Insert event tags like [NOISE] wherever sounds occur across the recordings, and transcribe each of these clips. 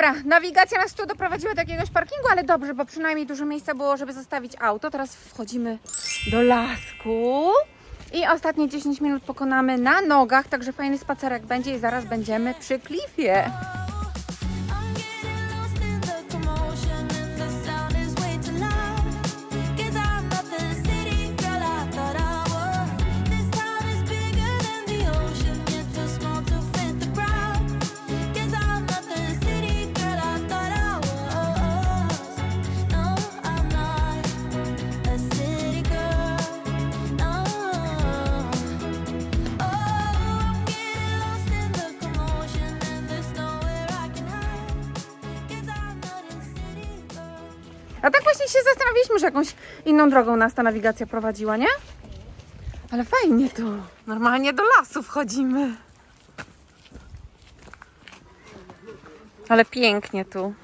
dobra, nawigacja nas tu doprowadziła do jakiegoś parkingu, ale dobrze, bo przynajmniej dużo miejsca było, żeby zostawić auto. Teraz wchodzimy do lasku i ostatnie 10 minut pokonamy na nogach, także fajny spacerek będzie i zaraz będziemy przy klifie. A tak właśnie się zastanawialiśmy, że jakąś inną drogą nas ta nawigacja prowadziła, nie? Ale fajnie tu. Normalnie do lasu wchodzimy. Ale pięknie tu.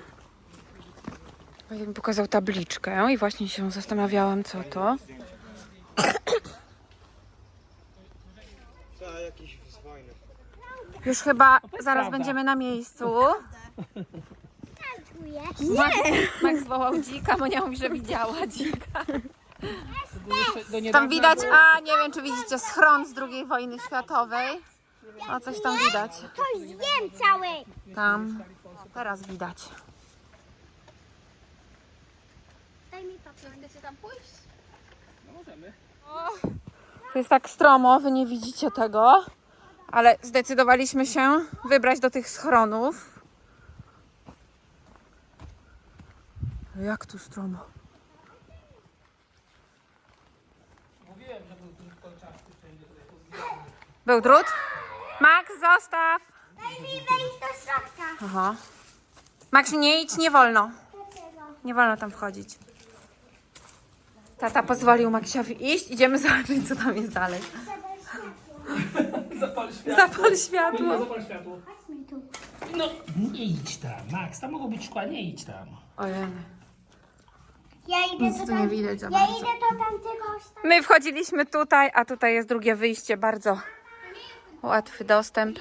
Mi pokazał tabliczkę i właśnie się zastanawiałam, co to. Już chyba zaraz będziemy na miejscu. [LAUGHS] Max, Max wołał dzika, bo nie mówi, że widziała dzika. Tam widać, a nie wiem czy widzicie, schron z II wojny światowej. O, coś tam widać. Coś zjem cały. Tam, teraz widać. Daj mi papier. Chcecie tam pójść? To jest tak stromo, wy nie widzicie tego, ale zdecydowaliśmy się wybrać do tych schronów. Jak tu stromo? Był drut? Max, zostaw! Daj mi wejść do środka. Aha. Max, nie idź, nie wolno. Nie wolno tam wchodzić. Tata pozwolił Maxiowi iść. Idziemy zobaczyć, co tam jest dalej. Zapal światło. Zapal światło. Zapal światło. No, nie idź tam, Max. Tam mogą być szkła, nie idź tam. Ojej. Ja idę Nic do tu nie tam... widać za Ja bardzo. idę do tamtego ośrodka. My wchodziliśmy tutaj, a tutaj jest drugie wyjście. Bardzo łatwy dostęp.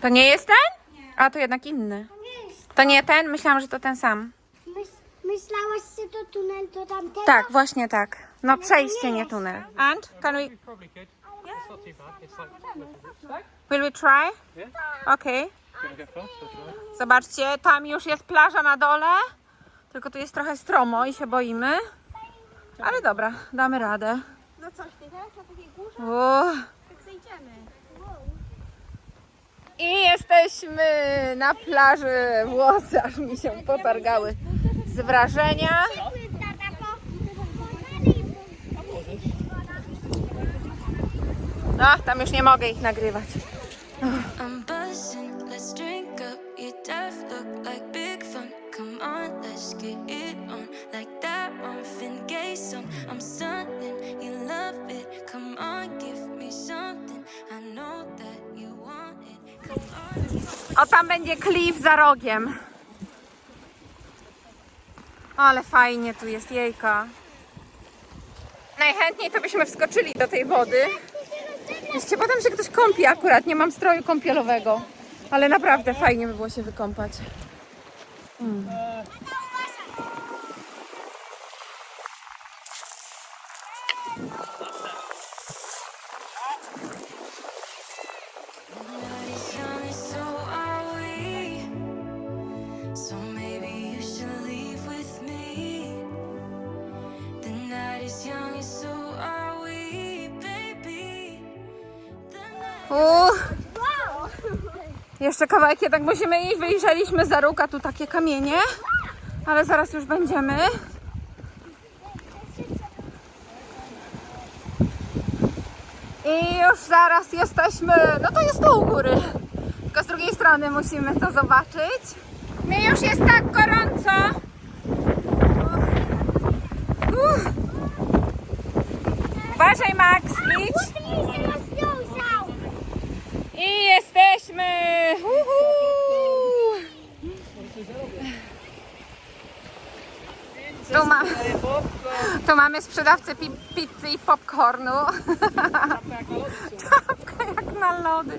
To nie jest ten? A to jednak inny. To nie ten? Myślałam, że to ten sam. Myśl, myślałaś, że to tunel do tamtego? Tak, właśnie tak. No przejście, nie tunel. And can we Probably could. It's not too bad. It's like. will we try? Okay. Do you want to go first or should I? Zobaczcie, tam już jest plaża na dole. Tylko tu jest trochę stromo i się boimy. Ale dobra, damy radę. No coś, ty teraz na takiej górze? Uuu. Tak zejdziemy. I jesteśmy na plaży. Włosy aż mi się potargały z wrażenia. No, tam już nie mogę ich nagrywać. I'm Come on, let's get it on. Like that song. I'm stunning, you love it. Come on, give me something. I know that you want it. Come on. O, tam będzie klif za rogiem. Ale fajnie tu jest, jejka. Najchętniej to byśmy wskoczyli do tej wody. Jeszcze potem się ktoś kąpi akurat, nie mam stroju kąpielowego. Ale naprawdę fajnie by było się wykąpać. 嗯。Jeszcze kawałek jednak musimy iść. Wyjrzeliśmy za róg, tu takie kamienie. Ale zaraz już będziemy. I już zaraz jesteśmy. No to jest tu u góry. Tylko z drugiej strony musimy to zobaczyć. Mi już jest tak gorąco. Uff. Uważaj, Max, idź. Ty się rozwiązał. I jesteśmy! Uhu! Tu, tu mamy sprzedawcę pi, pizzy i popcornu. [LAUGHS] Czapka jak na lody.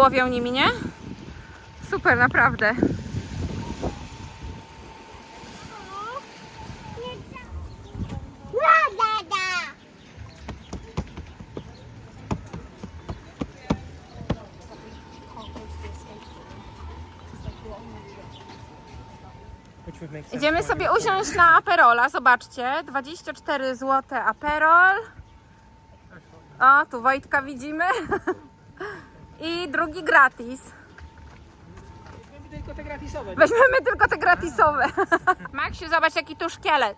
Ryby łowią nimi, nie? Super, naprawdę. Sense. Idziemy sobie usiąść na Aperola, zobaczcie. 24 zł Aperol. O, tu Wojtka widzimy. [LAUGHS] I drugi gratis. Tylko te gratisowe. Weźmiemy tylko te gratisowe. [LAUGHS] Maksiu, zobacz jaki tu szkielet.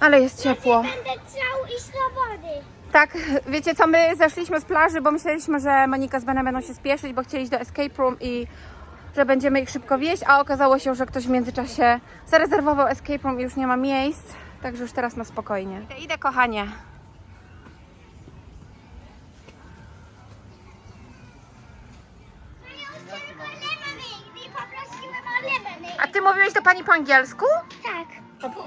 Ale jest ciepło. Będę chciał iść do wody. Tak, wiecie co, my zeszliśmy z plaży, bo myśleliśmy, że Monika z Benem będą się spieszyć, bo chcieli iść do escape room i że będziemy ich szybko wieść, a okazało się, że ktoś w międzyczasie zarezerwował escape room i już nie ma miejsc, także już teraz na spokojnie. Idę, idę kochanie. I poprosiłem o lemonade. A ty mówiłeś do pani po angielsku? Tak. A po,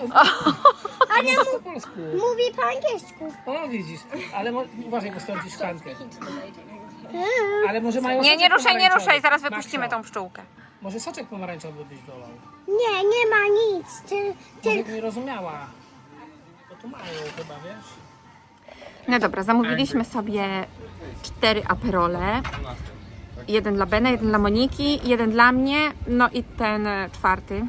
Ale po mu, polsku. mówi po angielsku. O, widzisz. Ale mo, uważaj, bo stąd szklankę. Ale może mają Nie, nie soczek ruszaj, nie pomarańczowy. ruszaj, zaraz wypuścimy Maxo, tą pszczółkę. Może soczek pomarańczowy byś dolał. Nie, nie ma nic. Ty, Może ty, nie rozumiała. Bo tu mają chyba, wiesz? No dobra, zamówiliśmy sobie cztery aperole. Jeden dla Bena, jeden dla Moniki, jeden dla mnie, no i ten e, czwarty,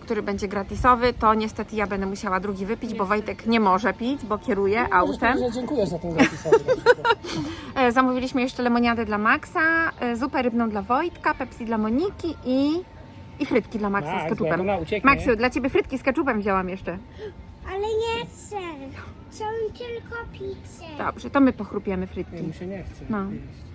który będzie gratisowy, to niestety ja będę musiała drugi wypić, bo Wojtek nie może pić, bo kieruje autem. Że dziękuję za ten gratisowy. [LAUGHS] E, Zamówiliśmy jeszcze lemoniadę dla Maxa, e, zupę rybną dla Wojtka, Pepsi dla Moniki i, i frytki dla Maxa Max, z jak ketchupem. Maxiu, dla Ciebie frytki z ketchupem wzięłam jeszcze. ale nie chcę. Chcę tylko pizzę. Dobrze, to my pochrupiemy frytki. Mi się nie chce. No.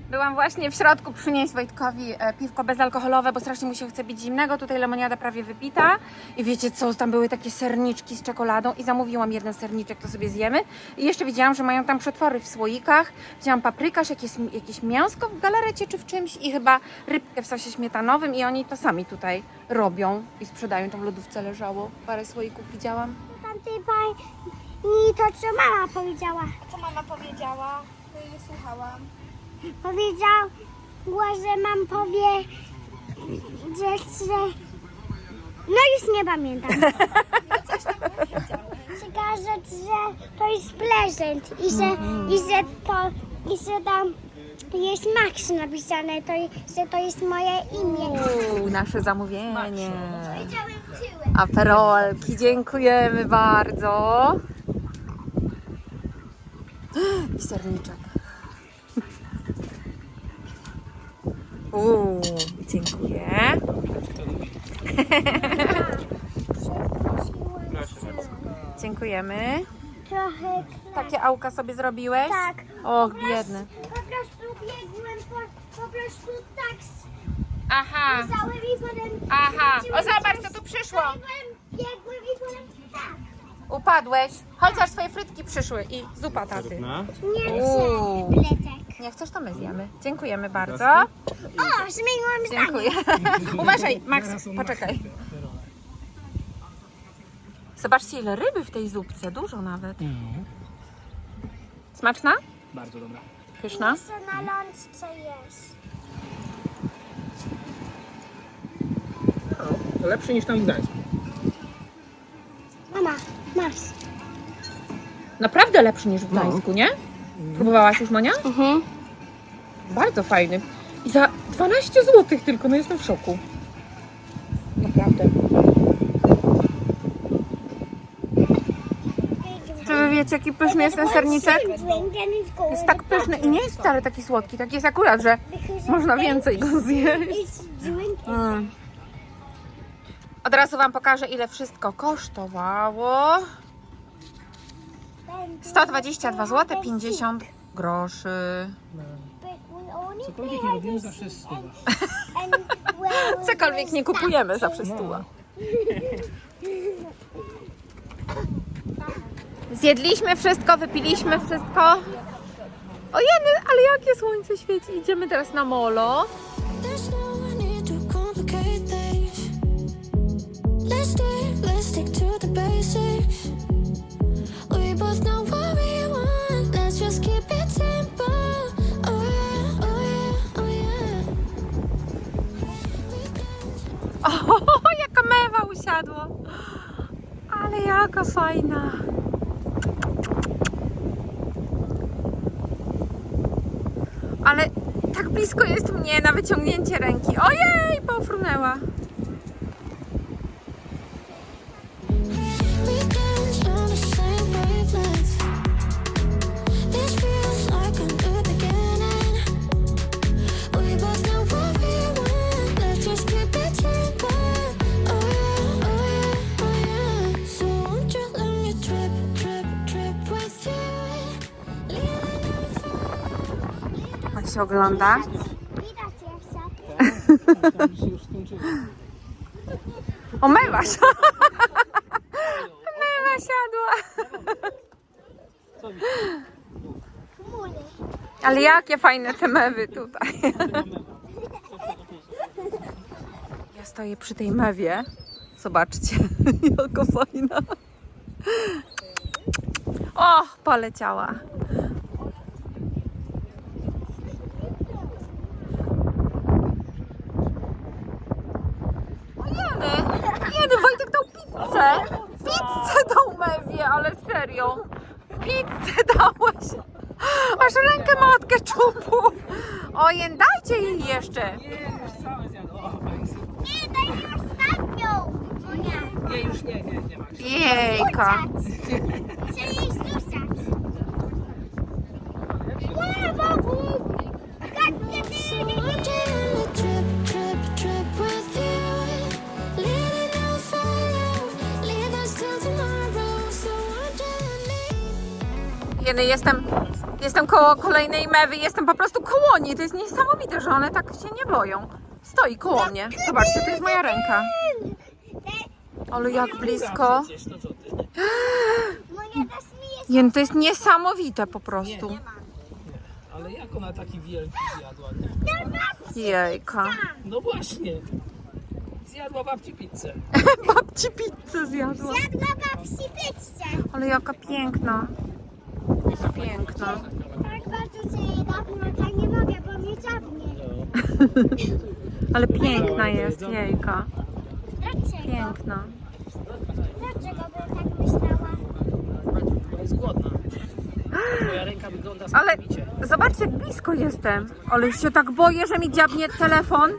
Byłam właśnie w środku przynieść Wojtkowi e, piwko bezalkoholowe, bo strasznie mu się chce pić zimnego. Tutaj lemoniada prawie wypita. I wiecie co, tam były takie serniczki z czekoladą i zamówiłam jeden serniczek, to sobie zjemy. I jeszcze widziałam, że mają tam przetwory w słoikach. Widziałam paprykarz, jakieś, jakieś mięsko w galarecie czy w czymś i chyba rybkę w sosie śmietanowym i oni to sami tutaj robią i sprzedają. Tam w lodówce leżało. Parę słoików widziałam. Tamtej pani to, co mama powiedziała. Co mama powiedziała? To jej nie słuchałam. Powiedziała, że mam powie, że. No już nie pamiętam. [LAUGHS] Przekaże, że to jest prezent i że, i że to, i że tam jest Max napisane, to, że to jest moje imię. Uuu, nasze zamówienie. Powiedziałem tyłem. Aperolki, dziękujemy bardzo. [GASPS] I serniczek. Uuu, dziękuję. [LAUGHS] Dziękujemy. Trochę Takie auka sobie zrobiłeś? tak. Och, Po prostu- biedny. Po prostu biegłem, po, po prostu tak Aha, stałem i potem... aha. O, zobacz, co tu przyszło i potem biegłem i potem tak. Upadłeś. Chociaż twoje frytki przyszły i zupa taty. Nie Uuu. chcę plecek. Nie chcesz, to my zjemy. Dziękujemy bardzo. O, zmieniłam zdanie. Dziękuję. [LAUGHS] Uważaj, Max, poczekaj. Zobaczcie, ile ryby w tej zupce. Dużo nawet. Smaczna? Bardzo dobra. Pyszna? Co na lądce jest? No, lepszy niż tam w Gdańsku. Mama, masz. Naprawdę lepszy niż w Gdańsku, nie? Próbowałaś już, Monia? Mhm. Bardzo fajny. I za 12 zł tylko, no jestem w szoku. Naprawdę. Czy wy wiecie, jaki pyszny jest ten serniczek? Jest tak pyszny i nie jest wcale taki słodki. Tak jest akurat, że można więcej go zjeść. Mm. Od razu Wam pokażę, ile wszystko kosztowało. 122 zł 50 groszy. Cokolwiek nie robimy, zawsze jest. [LAUGHS] Cokolwiek nie kupujemy zawsze stuła. Zjedliśmy wszystko, wypiliśmy wszystko. Ojeny, ale jakie słońce świeci. Idziemy teraz na molo. Jaka fajna. Ale tak blisko jest mnie na wyciągnięcie ręki. Ojej, pofrunęła. [LAUGHS] się [LAUGHS] ogląda? Widać się już skończyło. O, mewa. Mewa siadła. Co mi? Chmury. Ale jakie fajne te mewy tutaj. [LAUGHS] Ja stoję przy tej mewie. Zobaczcie, jaka fajna. O, poleciała. Jeny, jeny, Wojtek dał pizzę. Pizzę dał mewie, ale serio. Pizzę dałeś. Aż rękę ma od keczupu. Ojen, dajcie jej jeszcze. Nie, już całe zjadł. O, fajnie. Nie, daj mi ostatnią. Monia. Nie, już nie, nie, nie ma. Jejka. Chcę jestem, jestem koło kolejnej mewy, jestem po prostu koło niej. To jest niesamowite, że one tak się nie boją. Stoi koło mnie. Zobaczcie, to jest moja ręka. Ale jak blisko. Przecież, no to jest niesamowite po prostu. Ale jak ona taki wielki zjadła? Jejka. No właśnie. Zjadła babci pizzę. [LAUGHS] Babci pizzę zjadła. Jadła babci pizzę. Ale jaka piękna. Jest piękna. Tak bardzo się jej dawno, tak nie mogę, bo mnie dziabnie. [LAUGHS] Ale piękna jest, jejka. Dlaczego? Piękna. Dlaczego bym tak myślała? Jest głodna. Moja ręka wygląda Ale smakowicie. zobaczcie, jak blisko jestem. Ale się tak boję, że mi dziabnie telefon.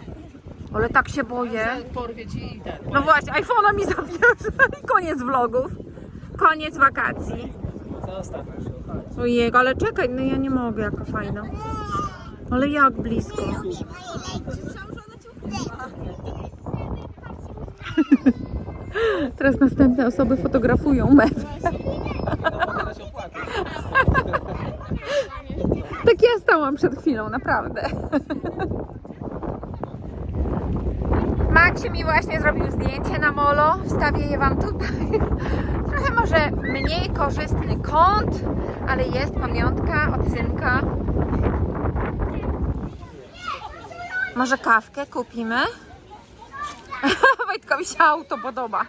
Ale tak się boję. Porwie ci ten. No właśnie, iPhone'a mi zabierze i koniec vlogów. Koniec wakacji. Zostaw już. Ojej, ale czekaj, no ja nie mogę, jaka fajna. Ale jak blisko. [LAUGHS] Teraz następne osoby fotografują opłaca. [LAUGHS] Tak ja stałam przed chwilą, naprawdę. [LAUGHS] Maksiu mi właśnie zrobił zdjęcie na molo. Wstawię je Wam tutaj. [LAUGHS] Trochę może mniej korzystny kąt, ale jest pamiątka od synka. Może kawkę kupimy? [LAUGHS] Wojtkowi się auto podoba.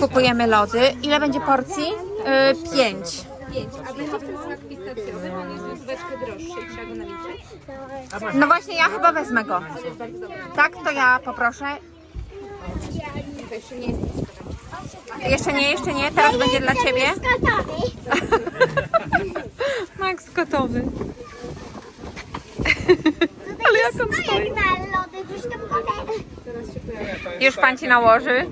Kupujemy lody. Ile będzie porcji? Yy, pięć. 5, a będzie ten smak pistacjowy, on jest złotóweczkę droższy, trzeba go naliczyć. No właśnie, ja chyba wezmę go. Tak, to ja poproszę. To jeszcze nie jest Jeszcze nie, jeszcze nie, teraz będzie dla Ciebie. Gotowy. [LAUGHS] Max gotowy. [LAUGHS] Ale jak on stoi? Na lody. Już Pan Ci nałoży.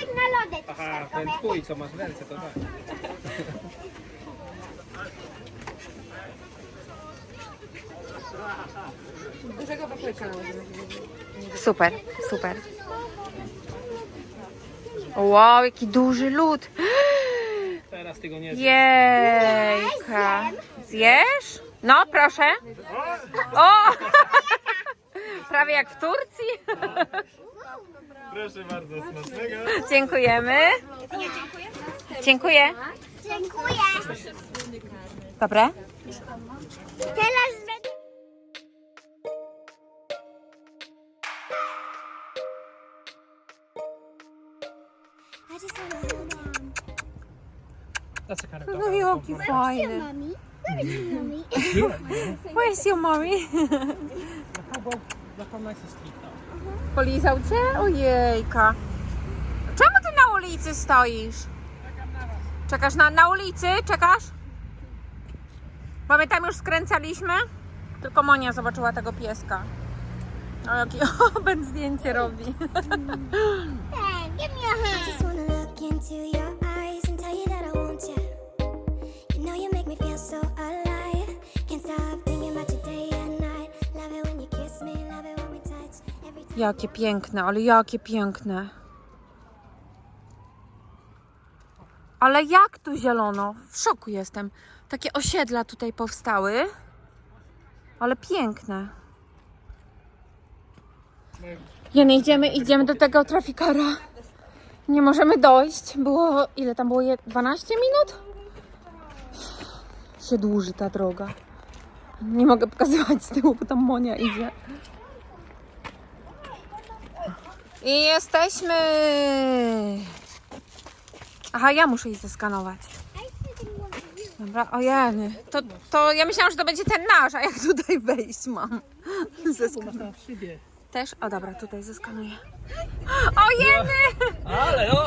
To stojak na lody Aha, ten truskawkowe. twój, co masz w ręce, to tak. Super, super. Wow, jaki duży lód. Teraz ty go nie zjesz. Jejka. Zjesz? No, proszę. O! [LAUGHS] Prawie jak w Turcji. Proszę bardzo, smacznego. Dziękujemy. Dziękuję. Dziękuję. Teraz będę... Wanna hold on. That's a kind of No jaki Your fajny. mommy. Where is your mommy? Where's your mommy? Nice his teeth are. Polizał cię? Ojejka. Czemu ty na ulicy stoisz? Czekasz na, na ulicy? Czekasz? Bo my tam już skręcaliśmy. Tylko Monia zobaczyła tego pieska. O jaki [LAUGHS] o, Ben zdjęcie robi. Hey, give me a hand. just wanna look into your Jakie piękne, ale jakie piękne. Ale jak tu zielono? W szoku jestem. Takie osiedla tutaj powstały. Ale piękne. Jeny, idziemy, idziemy do tego trafikara. Nie możemy dojść. Było, ile tam było? Je- 12 minut? Się dłuży ta droga. Nie mogę pokazywać z tyłu, bo tam Monia idzie. I jesteśmy. Aha, ja muszę ich zeskanować. Dobra, ojeny. To, to ja myślałam, że to będzie ten nasz, a jak tutaj wejść mam? Zesk- Na szybie. Też? O dobra, tutaj zeskanuję. Ojeny! Ale o! o.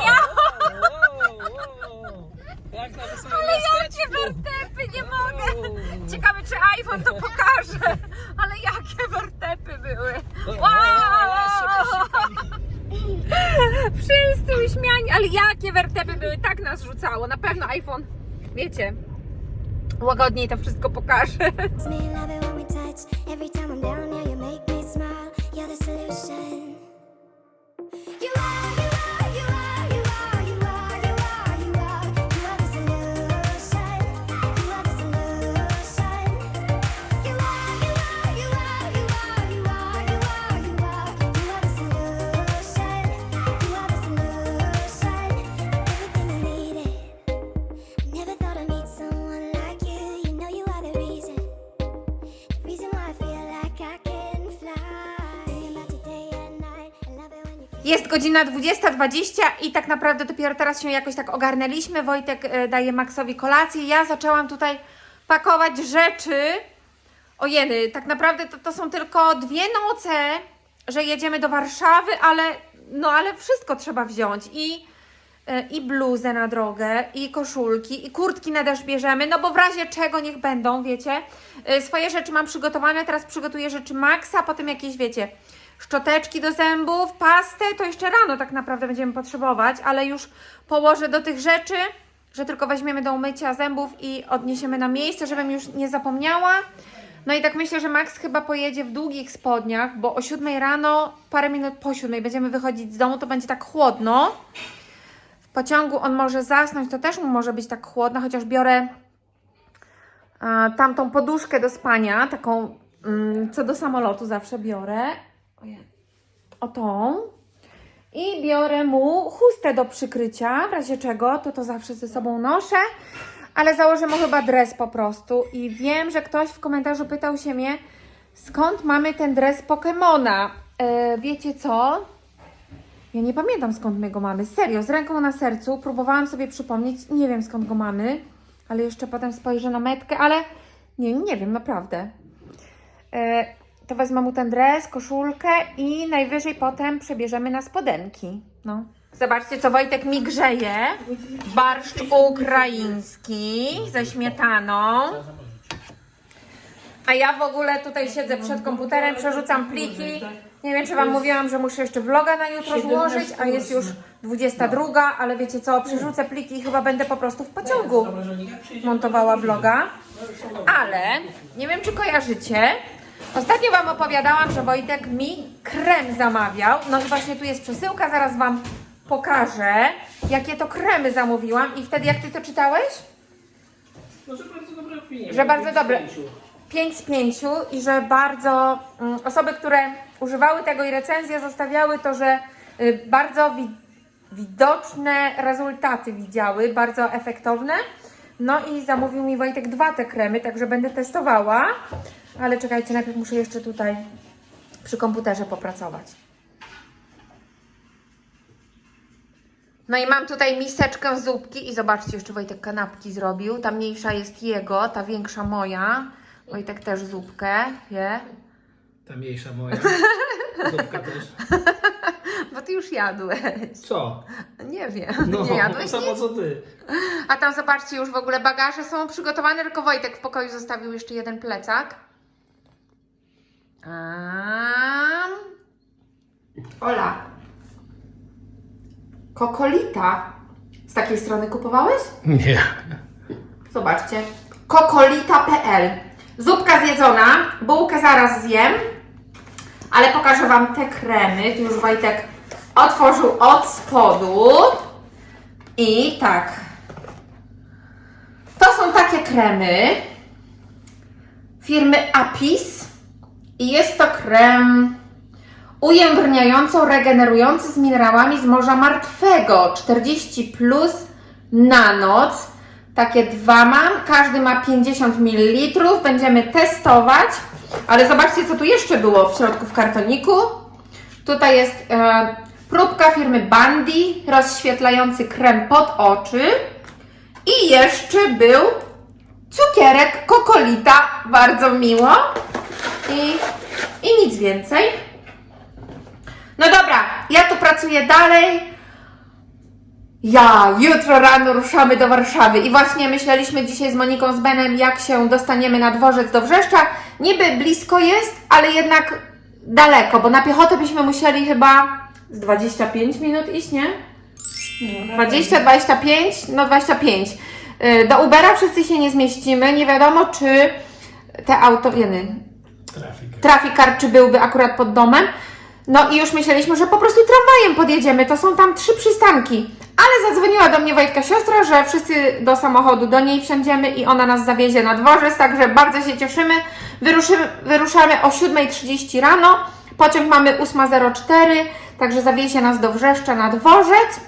Jak na Ale jakie wertepy, nie mogę! Ciekawe, czy iPhone to pokaże. Ale jakie wertepy były. Wow! Wszyscy uśmiani, ale jakie wertepy były, tak nas rzucało. Na pewno iPhone, wiecie, łagodniej to wszystko pokaże. Jest godzina 20.20 i tak naprawdę dopiero teraz się jakoś tak ogarnęliśmy. Wojtek e, daje Maxowi kolację. Ja zaczęłam tutaj pakować rzeczy. Ojeny, tak naprawdę to, to są tylko dwie noce, że jedziemy do Warszawy, ale no ale wszystko trzeba wziąć i e, i bluzę na drogę, i koszulki, i kurtki na deszcz bierzemy, no bo w razie czego niech będą, wiecie. E, Swoje rzeczy mam przygotowane, teraz przygotuję rzeczy Maxa, potem jakieś, wiecie, szczoteczki do zębów, pastę, to jeszcze rano tak naprawdę będziemy potrzebować, ale już położę do tych rzeczy, że tylko weźmiemy do umycia zębów i odniesiemy na miejsce, żebym już nie zapomniała. No i tak myślę, że Max chyba pojedzie w długich spodniach, bo o 7 rano, parę minut po 7 będziemy wychodzić z domu, to będzie tak chłodno. W pociągu on może zasnąć, to też mu może być tak chłodno, chociaż biorę a, tamtą poduszkę do spania, taką mm, co do samolotu zawsze biorę. O tą. I biorę mu chustę do przykrycia, w razie czego, to to zawsze ze sobą noszę, ale założę mu chyba dres po prostu. I wiem, że ktoś w komentarzu pytał się mnie, skąd mamy ten dres Pokemona. E, wiecie co? Ja nie pamiętam skąd my go mamy. Serio, z ręką na sercu próbowałam sobie przypomnieć, nie wiem skąd go mamy. ale jeszcze potem spojrzę na metkę, ale nie, nie wiem, naprawdę. E, to wezmę mu ten dres, koszulkę i najwyżej potem przebierzemy na spodenki. No. Zobaczcie, co Wojtek mi grzeje. Barszcz ukraiński ze śmietaną. A ja w ogóle tutaj siedzę przed komputerem, przerzucam pliki. Nie wiem, czy Wam mówiłam, że muszę jeszcze vloga na jutro złożyć, a jest już 22, ale wiecie co, przerzucę pliki i chyba będę po prostu w pociągu montowała vloga. Ale nie wiem, czy kojarzycie. Ostatnio Wam opowiadałam, że Wojtek mi krem zamawiał. No i właśnie tu jest przesyłka, zaraz Wam pokażę, jakie to kremy zamówiłam. I wtedy, jak Ty to czytałeś? No, że bardzo dobre opinie. Że bardzo dobre. pięciu. 5 z 5 i że bardzo mm, osoby, które używały tego i recenzje zostawiały to, że y, bardzo wi widoczne rezultaty widziały, bardzo efektowne. No i zamówił mi Wojtek dwa te kremy, także będę testowała. Ale czekajcie, najpierw muszę jeszcze tutaj przy komputerze popracować. No i mam tutaj miseczkę zupki i zobaczcie, jeszcze Wojtek kanapki zrobił. Ta mniejsza jest jego, ta większa moja. Wojtek też zupkę, wie? Ta mniejsza moja. [LAUGHS] Zupka też. [LAUGHS] Bo ty już jadłeś. Co? Nie wiem, No, nie jadłeś to samo nic? co ty. A tam zobaczcie, już w ogóle bagaże są przygotowane, tylko Wojtek w pokoju zostawił jeszcze jeden plecak. Um. Ola. Kokolita. Z takiej strony kupowałeś? Nie. Zobaczcie. Kokolita.pl Zupka zjedzona, bułkę zaraz zjem, ale pokażę Wam te kremy. Tu już Wojtek otworzył od spodu. I tak. To są takie kremy firmy Apis i jest to krem ujędrniająco regenerujący z minerałami z Morza Martwego 40 plus na noc. Takie dwa mam, każdy ma 50 ml. Będziemy testować, ale zobaczcie, co tu jeszcze było w środku w kartoniku. Tutaj jest e, próbka firmy Bandy, rozświetlający krem pod oczy. I jeszcze był cukierek kokolita, bardzo miło. I, I nic więcej. No dobra, ja tu pracuję dalej. Ja, jutro rano ruszamy do Warszawy i właśnie myśleliśmy dzisiaj z Moniką z Benem, jak się dostaniemy na dworzec do Wrzeszcza. Niby blisko jest, ale jednak daleko, bo na piechotę byśmy musieli chyba z 25 minut iść, nie? 20, 25, no 25. Y, Do Ubera wszyscy się nie zmieścimy. Nie wiadomo, czy te auto, jeny, Trafik. trafikar, czy byłby akurat pod domem. No i już myśleliśmy, że po prostu tramwajem podjedziemy. To są tam trzy przystanki. Ale zadzwoniła do mnie Wojtka siostra, że wszyscy do samochodu do niej wsiądziemy i ona nas zawiezie na dworzec, także bardzo się cieszymy. Wyruszymy, wyruszamy o 7.30 rano. Pociąg mamy 8.04, także zawiezie nas do Wrzeszcza na dworzec.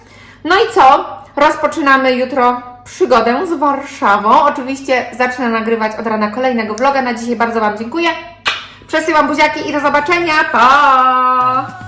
No i co? Rozpoczynamy jutro przygodę z Warszawą. Oczywiście zacznę nagrywać od rana kolejnego vloga. Na dzisiaj bardzo Wam dziękuję. Przesyłam buziaki i do zobaczenia. Pa!